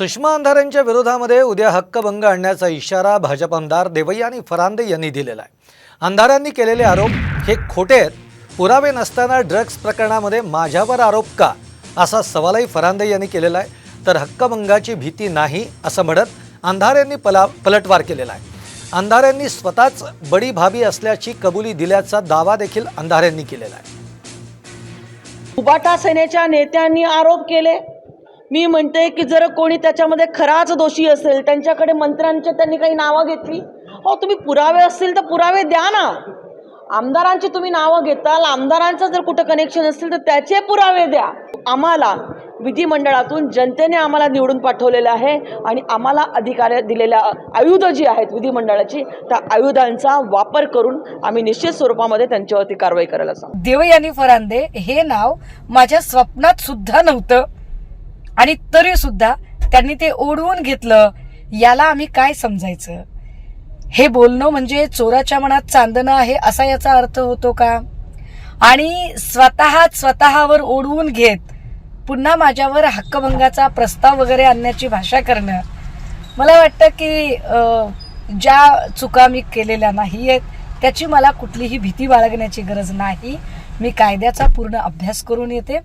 सुषमा अंधारेंच्या विरोधामध्ये उद्या हक्कभंग आणण्याचा इशारा भाजप आमदार देवयानी फरांदे यांनी दिलेला आहे. अंधारांनी केलेले आरोप हे खोटे आहेत. पुरावे नसताना ड्रग्ज प्रकरणामध्ये माझ्यावर आरोप का? असा सवालही फरांदे यांनी केलेला आहे. तर हक्कभंगाची भीती नाही असं म्हणत अंधारेंनी पला पलटवार केलेला आहे. अंधारेंनी स्वतःच बडी भाभी असल्याची कबुली दिल्याचा दावा देखील अंधारेंनी केलेला आहे. उबाटा सेनेच्या नेत्यांनी आरोप केले. मी म्हणते की जर कोणी त्याच्यामध्ये खराच दोषी असेल त्यांच्याकडे मंत्र्यांचे त्यांनी काही नावं घेतली हो तुम्ही पुरावे असतील तर पुरावे द्या ना. आमदारांची तुम्ही नावं घेताल आमदारांचं जर कुठं कनेक्शन असतील तर त्याचे पुरावे द्या. आम्हाला विधिमंडळातून जनतेने आम्हाला निवडून पाठवलेलं आहे आणि आम्हाला अधिकार दिलेल्या आयुधं जी आहेत विधिमंडळाची त्या आयुधांचा वापर करून आम्ही निश्चित स्वरूपामध्ये त्यांच्यावरती कारवाई करायला सांगू. देवयानी फरांदे हे नाव माझ्या स्वप्नात सुद्धा नव्हतं. आणि तरी सुद्धा त्यांनी ते ओढवून घेतलं याला आम्ही काय समजायचं? हे बोलणं म्हणजे चोराच्या मनात चांदणं आहे असा याचा अर्थ होतो का? आणि स्वतः स्वतःवर ओढवून घेत पुन्हा माझ्यावर हक्कभंगाचा प्रस्ताव वगैरे आणण्याची भाषा करणं. मला वाटतं की ज्या चुका मी केलेल्या नाही आहेत त्याची मला कुठलीही भीती बाळगण्याची गरज नाही. मी कायद्याचा पूर्ण अभ्यास करून येते.